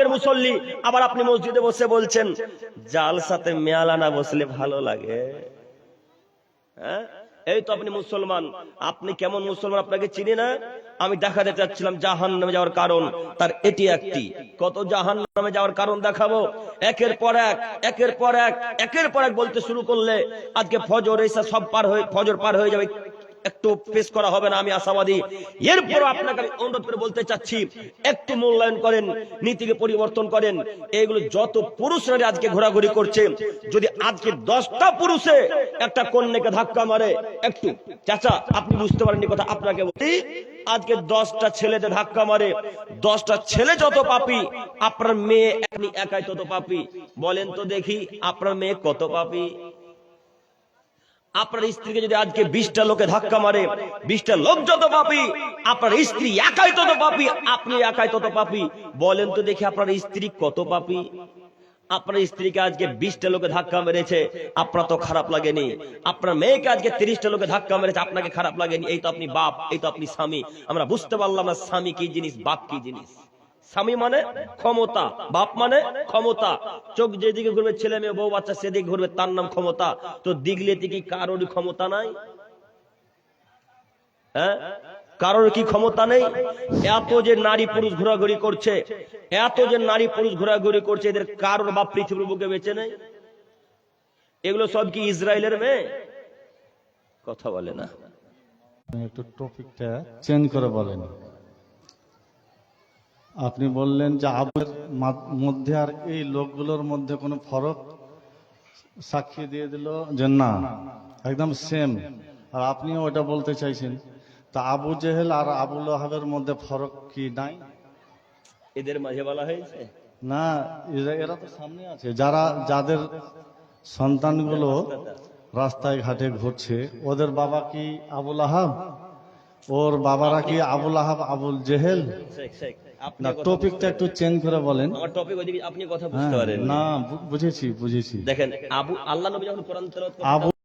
মুসল্লি, আবার আপনি মসজিদে বসে বলছেন জাল সাথে মেয়ালানা বসলে ভালো লাগে। হ্যাঁ? এই তো আপনি মুসলমান। আপনি কেমন মুসলমান আপনাকে চিনি না? আমি দেখাতে চাচ্ছিলাম জাহান নামে যাওয়ার কারণ, তার এটি একটি। কত জাহান নামে যাওয়ার কারণ দেখাবো? একের পর এক, একের পর এক, একের পর এক বলতে শুরু করলে আজকে ফজর এসা সব পার হয়ে, ফজর পার হয়ে যাবে। একটু পেশ করা হবে না, আমি আশাবাদী। এরপর আপনাকে আমি অনুরোধ করে বলতে চাচ্ছি, একটু মূল্যায়ন করেন, নীতিকে পরিবর্তন করেন। এইগুলো যত পুরুষরা আজকে ঘোরাঘুরি করছে, যদি আজকে দশটা পুরুষে একটা কন্যাকে ধাক্কা মারে, একটু, চাচা, আপনি বুঝতে পারেননি কথা, আপনাকে বলি, আজকে দশটা ছেলেতে ধাক্কা মারে, দশটা ছেলে যত পাপি, আপনার মেয়ে একাই তত পাপি। বলেন তো দেখি, আপনার মেয়ে কত পাপি? আপনার স্ত্রীকে যদি আজকে বিশটা লোকে ধাক্কা মারে, বিশটা লোক যত পাপি, আপনার স্ত্রী একাই তত পাপি, আপনি একাই তত পাপি। বলেন তো দেখি আপনার স্ত্রী কত পাপি? আপনার স্ত্রীকে আজকে বিশটা লোকে ধাক্কা মেরেছে, আপনার তো খারাপ লাগেনি। আপনার মেয়েকে আজকে তিরিশটা লোকে ধাক্কা মেরেছে, আপনাকে খারাপ লাগেনি। এই তো আপনি বাপ, এই তো আপনি স্বামী। আমরা বুঝতে পারলাম না স্বামী কি জিনিস, বাপ কি জিনিস। স্বামী মানে ক্ষমতা, বাপ মানে ক্ষমতা। চোখ যেদিকে ঘুরবে, ছেলে মেয়ে, বউ, বাচ্চা সেদিকে ঘুরবে, তার নাম ক্ষমতা। তো দিগলিতে কি কারোরই ক্ষমতা নাই? হ্যাঁ? কারোর কি ক্ষমতা নেই? এত যে নারী পুরুষ ঘোরাঘুরি করছে, এত যে নারী পুরুষ ঘোরাঘুরি করছে, এদের কারোর বাপ পৃথিবীর বুকে বেঁচে নেই? এগুলো সব কি ইসরায়েলের মেয়ে? কথা বলে না। একটু টপিকটা চেঞ্জ করে বলেন। আপনি বললেন যে আবের মা- মধ্যে আর এই লোকগুলোর মধ্যে কোনো ফরক সাক্ষী দিয়ে দিল যে না একদম সেম আর আপনিও ওটা বলতে চাইছেন তা আবু জেহেল আর আবুল আহাবের মধ্যে ফরক কি নাই? এদের মাঝে বলা হয়েছে? না এরা তো সামনে আছে। যারা যাদের সন্তানগুলো রাস্তায় ঘাটে ঘুরছে ওদের বাবা কি আবুল আহাব ওর বাবারা কি আবুল আহাব আবুল জেহেল? না টপিকটা একটু চেঞ্জ করে বলেন। আমার টপিক ওইদিকে আপনি কথা হ্যাঁ, বুঝতে পারেন না বুঝেছি বুঝেছি। দেখেন আবু আল্লাহ নবী যখন কোরআন তেলাওয়াত করতেন আবু